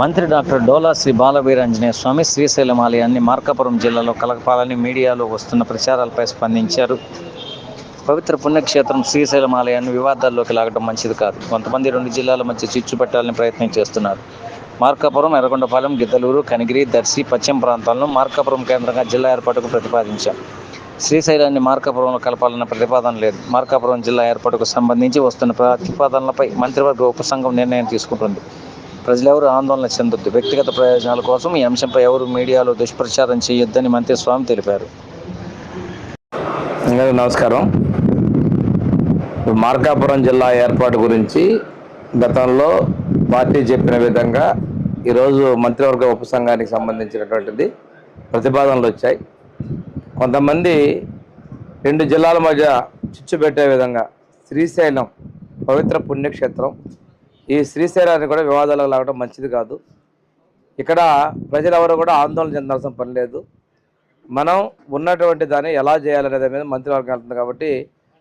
మంత్రి డాక్టర్ డోలా శ్రీ బాలవీరాంజనేయ స్వామి శ్రీశైలం ఆలయాన్ని మార్కాపురం జిల్లాలో కలకపాలని మీడియాలో వస్తున్న ప్రచారాలపై స్పందించారు. పవిత్ర పుణ్యక్షేత్రం శ్రీశైలం ఆలయాన్ని వివాదాల్లోకి లాగడం మంచిది కాదు. కొంతమంది రెండు జిల్లాల మధ్య చిచ్చు పెట్టాలని ప్రయత్నం చేస్తున్నారు. మార్కాపురం ఎర్రగొండపాలెం గిద్దలూరు కనిగిరి దర్శి పశ్చిమ ప్రాంతాలను మార్కాపురం కేంద్రంగా జిల్లా ఏర్పాటుకు ప్రతిపాదించాం. శ్రీశైలాన్ని మార్కాపురంలో కలపాలన్న ప్రతిపాదన లేదు. మార్కాపురం జిల్లా ఏర్పాటుకు సంబంధించి వస్తున్న ప్రతిపాదనలపై మంత్రివర్గ ఉపసంఘం నిర్ణయం తీసుకుంటుంది. ప్రజలెవరూ ఆందోళన చెందొద్దు. వ్యక్తిగత ప్రయోజనాల కోసం ఈ అంశంపై ఎవరు మీడియాలో దుష్ప్రచారం చేయొద్దని మంత్రి స్వామి తెలిపారు నమస్కారం. మార్కాపురం జిల్లా ఏర్పాటు గురించి గతంలో పార్టీ చెప్పిన విధంగా ఈరోజు మంత్రివర్గ ఉపసంఘానికి సంబంధించినటువంటిది ప్రతిపాదనలు వచ్చాయి. కొంతమంది రెండు జిల్లాల మధ్య చిచ్చు పెట్టే విధంగా శ్రీశైలం పవిత్ర పుణ్యక్షేత్రం ఈ శ్రీశైలాన్ని కూడా వివాదాలకు లాగడం మంచిది కాదు. ఇక్కడ ప్రజలెవరు కూడా ఆందోళన చెందాల్సిన పని లేదు. మనం ఉన్నటువంటి దాన్ని ఎలా చేయాలనే దాని మీద మంత్రివర్గం వెళ్తుంది కాబట్టి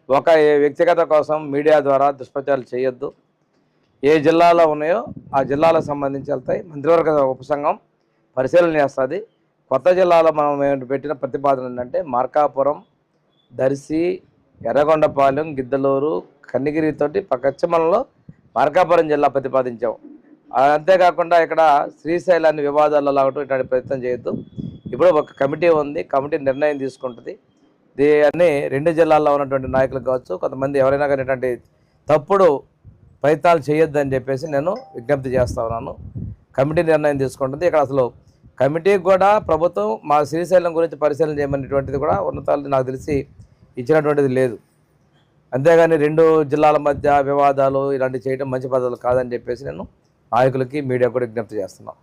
ఒక వ్యక్తిగత కోసం మీడియా ద్వారా దుష్ప్రచారాలు చేయొద్దు. ఏ జిల్లాలో ఉన్నాయో ఆ జిల్లాలకు సంబంధించి వెళ్తాయి. మంత్రివర్గ ఉపసంఘం పరిశీలన చేస్తుంది. కొత్త జిల్లాలో మనం పెట్టిన ప్రతిపాదన ఏంటంటే మార్కాపురం దర్శి ఎర్రగొండపాలెం గిద్దలూరు కన్నిగిరితోటి పశ్చిమంలో మార్కాపురం జిల్లా ప్రతిపాదించాం. అంతేకాకుండా ఇక్కడ శ్రీశైలాన్ని వివాదాల్లో లాగటం ఇట్లాంటి ప్రయత్నం చేయొద్దు. ఇప్పుడు ఒక కమిటీ ఉంది కమిటీ నిర్ణయం తీసుకుంటుంది. దీన్ని రెండు జిల్లాల్లో ఉన్నటువంటి నాయకులు కావచ్చు కొంతమంది ఎవరైనా కానీ ఇటువంటి తప్పుడు ప్రయత్నాలు చేయొద్దు చెప్పేసి నేను విజ్ఞప్తి చేస్తా ఉన్నాను. కమిటీ నిర్ణయం తీసుకుంటుంది. ఇక్కడ అసలు కమిటీకి కూడా ప్రభుత్వం మా శ్రీశైలం గురించి పరిశీలన చేయమనేటువంటిది కూడా ఉన్నతాలు నాకు తెలిసి ఇచ్చినటువంటిది లేదు. అంతేగాని రెండు జిల్లాల మధ్య వివాదాలు ఇలాంటివి చేయడం మంచి పద్ధతులు కాదని చెప్పేసి నేను నాయకులకి మీడియా కూడా విజ్ఞప్తి చేస్తున్నాను